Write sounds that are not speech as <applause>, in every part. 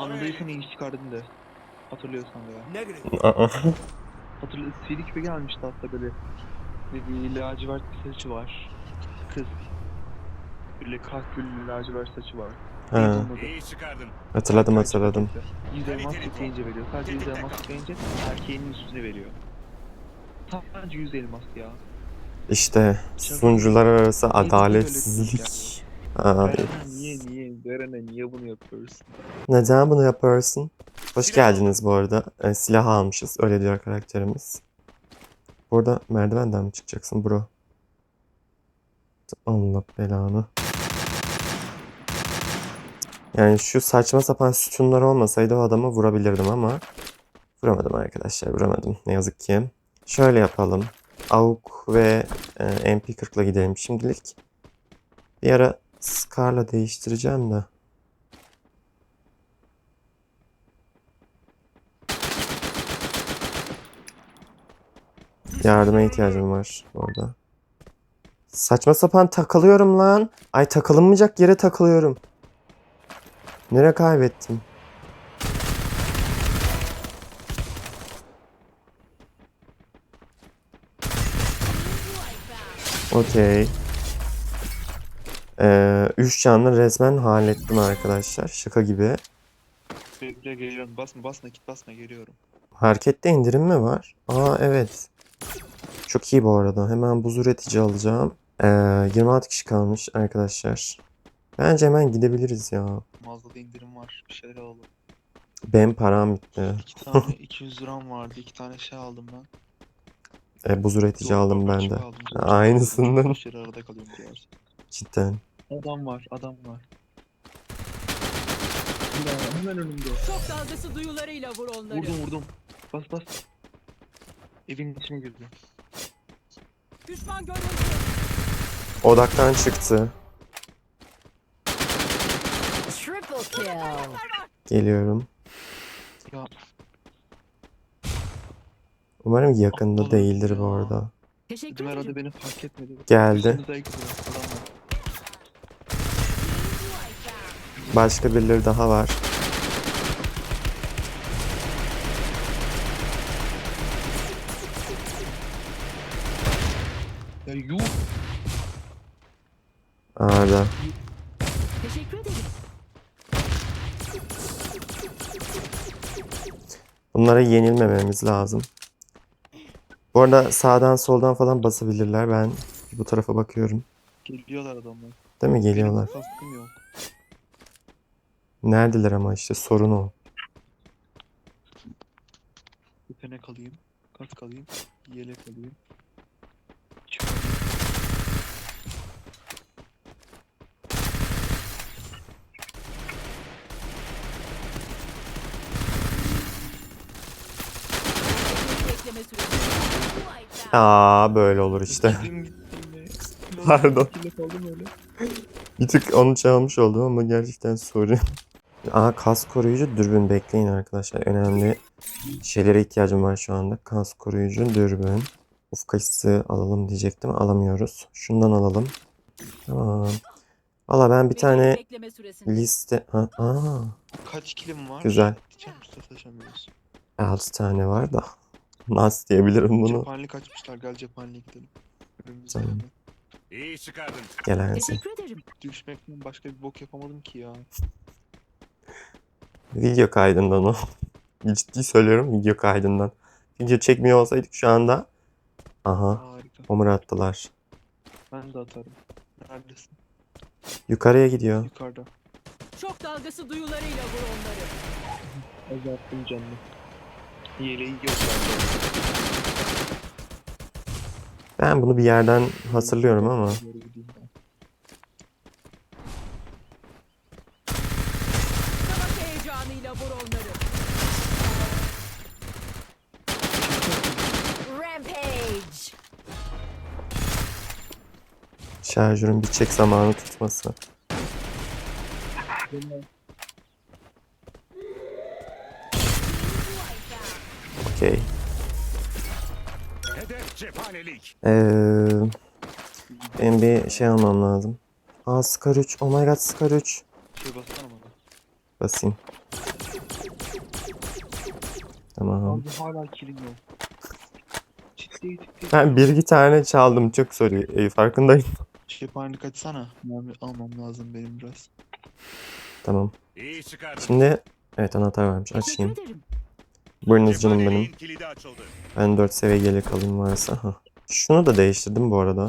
Anındaysan iyi iş çıkardın de. Hatırlıyorsan veya. Negative. Aa. Hatırlı CD gibi gelmişti hatta böyle. Bir lacivert bir saçı var. Kız. Böyle kalkülü lacivert saçı var. Ha, Olmadı. İyi çıkardın. hatırladım hatırladım. Yüz elmas tıklayınca veriyor. Sadece yüz elmas tıklayınca erkeğin üstüne veriyor. Sadece yüz elmas ya. İşte sunucular arası adaletsizlik. Aa, Berena niye bunu yapıyorsun? neden bunu yaparsın? Hoş geldiniz bu arada. E, silah almışız. Öyle diyor karakterimiz. Burada merdivenden mi çıkacaksın bro? Allah belanı. Yani şu saçma sapan sütunlar olmasaydı o adamı vurabilirdim ama vuramadım arkadaşlar vuramadım ne yazık ki. Şöyle yapalım. AUK ve e, MP40'la gidelim şimdilik. Bir ara Scar'la değiştireceğim de. Yardıma ihtiyacım var orada. Saçma sapan takılıyorum lan. Ay takılınmayacak yere takılıyorum. Nereye kaybettim? Okey. Ee, üç canlı resmen hallettim arkadaşlar. Şaka gibi. Bekle geliyorum. Basma basma git basma geliyorum. Harekette indirim mi var? Aa evet. Çok iyi bu arada. Hemen buz üretici alacağım. Ee, 26 kişi kalmış arkadaşlar. Bence hemen gidebiliriz ya. Mağazada indirim var. Bir şeyler alalım. Benim param bitti. İki tane <laughs> 200 liram vardı. iki tane şey aldım ben. E, buz üretici Yok, aldım ben de. aldım. Aynısından. Yere arada kalıyorum diğer. Cidden. Adam var, adam var. Ya, hemen önümde. Çok dalgası duyularıyla vur onları. Vurdum vurdum. Bas bas. Evin içine girdi. Düşman görüldü. Odaktan çıktı. Triple kill. Geliyorum. Ya Umarım yakında değildir bu arada. Teşekkür dedim herhalde ederim. beni fark etmedi. Geldi. Üstümüzde iki tane adam var. Başka birileri daha var. Ya yuh. Arda. Teşekkür ederim. Bunlara yenilmememiz lazım. Bu arada sağdan soldan falan basabilirler. Ben bu tarafa bakıyorum. Geliyorlar adamlar. Değil mi? Geliyorlar. Kaskım yok. Neredeler ama işte sorun o. Yetenek alayım. Kask alayım. Yelek alayım. Aa böyle olur işte. Pardon. Bir tık onu çalmış oldum ama gerçekten sorry. Aa kas koruyucu dürbün bekleyin arkadaşlar. Önemli şeylere ihtiyacım var şu anda. Kas koruyucu dürbün. Ufka hissi alalım diyecektim. Alamıyoruz. Şundan alalım. Tamam. Valla ben bir tane liste... Ha, aa, Kaç kilim var? güzel. Şamıyoruz. 6 tane var da. <laughs> Nasıl diyebilirim bunu? Cephanelik açmışlar. Gel cephaneliğe gidelim. Önümüzde Tamam. İyi çıkardın. Teşekkür ederim. Düşmekten başka bir bok yapamadım ki ya. Video kaydından o. <laughs> Ciddi söylüyorum video kaydından. Video çekmiyor olsaydık şu anda. Aha. Harika. Homur attılar. Ben de atarım. Neredesin? Yukarıya gidiyor. Yukarıda. Çok dalgası duyularıyla vur onları. <laughs> Azalttım canını. Yeleği yok bende. Ben bunu bir yerden hatırlıyorum ama. Gideyim Şarjörün bitecek zamanı tutması. Okey. Ee, benim bir şey almam lazım. Aa Scar 3. Oh my god Scar 3. Şey bassana bana. Basayım. Tamam. Abi hala kilim yok. Ciddi ciddi. Ben bir iki tane çaldım. Çok sorry. E, farkındayım. Cephanelik açsana. Mermi almam lazım benim biraz. Tamam. İyi çıkardın. Şimdi evet anahtar varmış. Açayım. Buyurunuz canım benim. Cephaneliğin kilidi açıldı. Ben 4 seviye gelir kalayım varsa. Hah. Şunu da değiştirdim bu arada.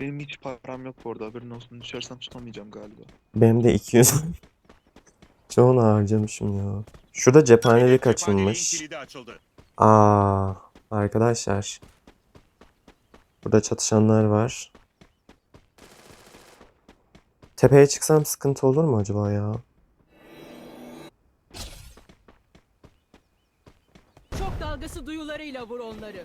Benim hiç param yok bu arada haberin olsun. Düşersem tutamayacağım galiba. Benim de 200. <laughs> Çoğunu harcamışım ya. Şurada cephanelik Cephaneliğin açılmış. kilidi açıldı. Aa, arkadaşlar. Burada çatışanlar var. Tepeye çıksam sıkıntı olur mu acaba ya? Çok dalgası duyularıyla vur onları.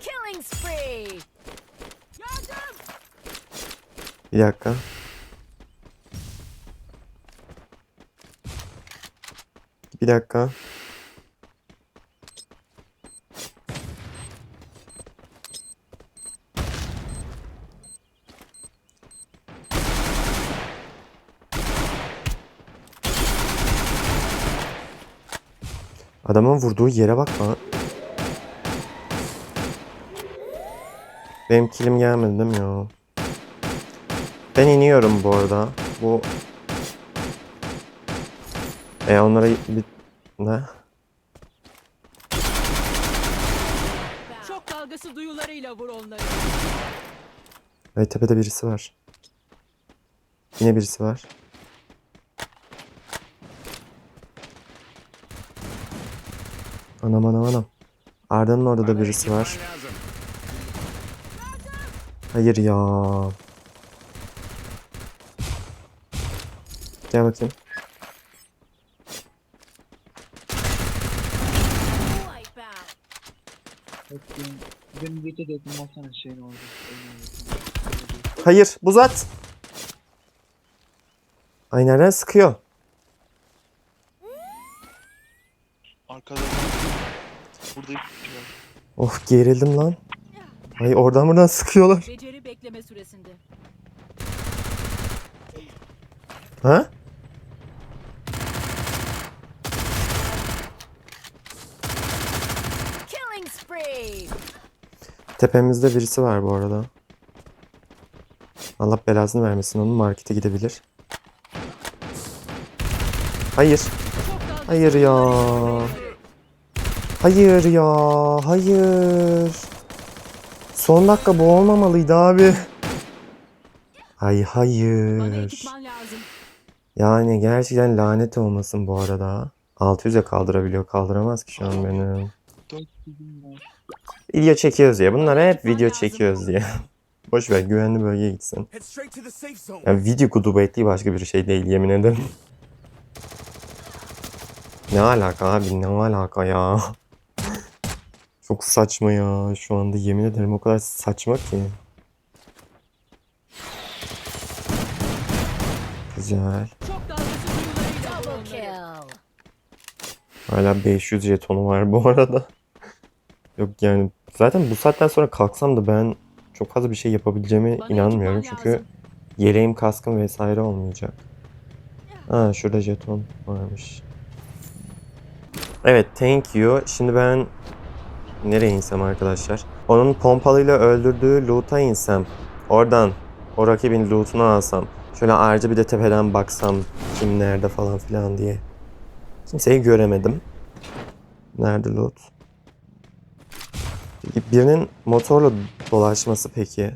Killing spree. Yardım! Bir dakika. Bir dakika. Adamın vurduğu yere bak lan. Benim kilim gelmedi değil mi ya? Ben iniyorum bu arada. Bu... E onlara bir... Ne? Çok dalgası duyularıyla vur onları. Ay tepede birisi var. Yine birisi var. Anam anam anam. Arda'nın orada da birisi var. Hayır ya. Gel bakayım. Benim, benim gece de yakın baksana şeyin orada. Hayır, buz at. Ay nereden sıkıyor? Arkada Burada bir kişi var. Of gerildim lan. Ay oradan buradan sıkıyorlar. Beceri bekleme süresinde. Ha? Killing spree. Tepemizde birisi var bu arada. Allah belasını vermesin onun markete gidebilir. Hayır. Hayır ya. Hayır ya. Hayır. Son dakika bu olmamalıydı abi. Ay hayır. Yani gerçekten lanet olmasın bu arada. 600'e kaldırabiliyor. Kaldıramaz ki şu an benim. Video çekiyoruz ya. Bunlar hep video çekiyoruz diye. <laughs> Boş ver güvenli bölgeye gitsin. Yani video gudubetliği başka bir şey değil yemin ederim. Ne alaka abi ne alaka ya. <laughs> Çok saçma ya şu anda yemin ederim o kadar saçma ki. Güzel. Hala 500 jetonu var bu arada. Yok yani zaten bu saatten sonra kalksam da ben çok fazla bir şey yapabileceğime Bana inanmıyorum. Çünkü lazım. yeleğim kaskım vesaire olmayacak. Ha şurada jeton varmış. Evet thank you. Şimdi ben nereye insem arkadaşlar? Onun pompalıyla öldürdüğü loot'a insem. Oradan o rakibin loot'unu alsam. Şöyle ayrıca bir de tepeden baksam kim nerede falan filan diye. Kimseyi göremedim. Nerede loot? Birinin motorla dolaşması peki.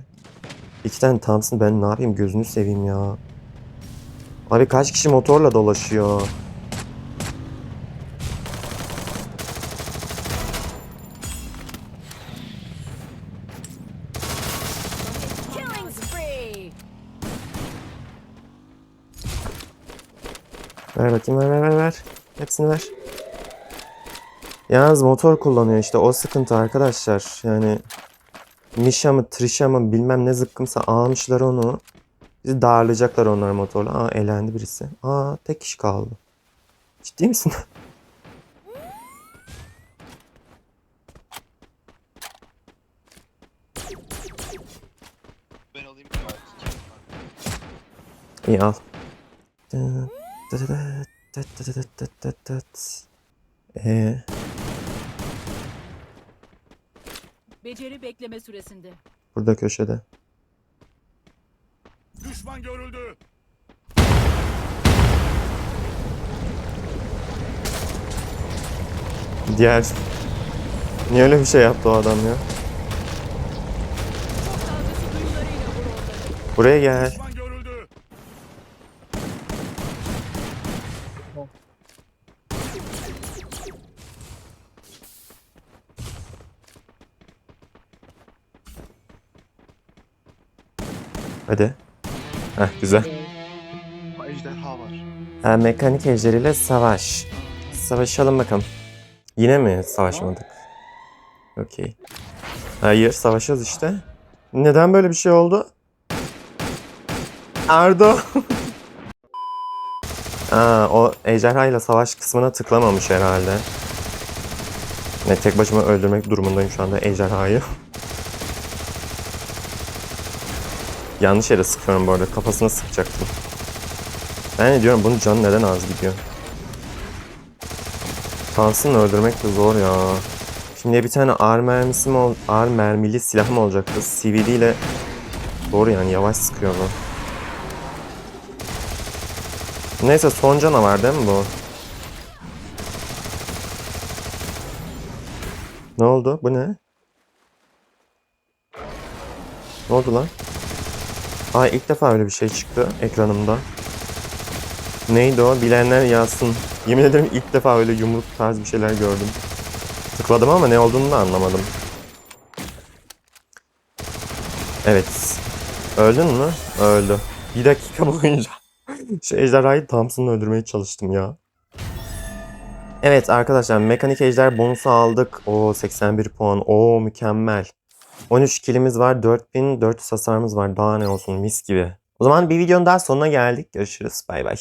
İki tane Thompson ben ne yapayım gözünü seveyim ya. Abi kaç kişi motorla dolaşıyor? Ver bakayım ver ver ver ver. Hepsini ver. Yalnız motor kullanıyor işte o sıkıntı arkadaşlar. Yani Misha mı Trisha mı bilmem ne zıkkımsa almışlar onu. Bizi darlayacaklar onlar motorla. Aa elendi birisi. Aa tek kişi kaldı. Ciddi misin? <laughs> İyi al. Eee? Beceri bekleme süresinde. burada köşede. Düşman görüldü. Diğer... Niye öyle bir şey yaptı o adam ya? Buraya gel. Hadi. Heh güzel. Ejderha var. Ha, mekanik ejderiyle savaş. Savaşalım bakalım. Yine mi savaşmadık? Okey. Hayır savaşacağız işte. Neden böyle bir şey oldu? Ardo. Aa, <laughs> o ejderha ile savaş kısmına tıklamamış herhalde. Ne tek başıma öldürmek durumundayım şu anda ejderhayı. <laughs> Yanlış yere sıkıyorum bu arada. Kafasına sıkacaktım. Ben de diyorum bunun canı neden az gidiyor? Thompson'ı öldürmek de zor ya. Şimdi bir tane ağır mermisi mi ağır mermili silahım olacaktı. CVD ile zor yani yavaş sıkıyor bu. Neyse son canavar değil mi bu? Ne oldu? Bu ne? Ne oldu lan? Aa ilk defa öyle bir şey çıktı ekranımda. Neydi o? Bilenler yazsın. Yemin ederim ilk defa öyle yumruk tarz bir şeyler gördüm. Tıkladım ama ne olduğunu da anlamadım. Evet. Öldün mü? Öldü. Bir dakika <laughs> boyunca şu ejderhayı Thompson'la öldürmeye çalıştım ya. Evet arkadaşlar mekanik ejder bonusu aldık. O 81 puan. O mükemmel. 13 kilimiz var. 4400 hasarımız var. Daha ne olsun mis gibi. O zaman bir videonun daha sonuna geldik. Görüşürüz. Bay bay.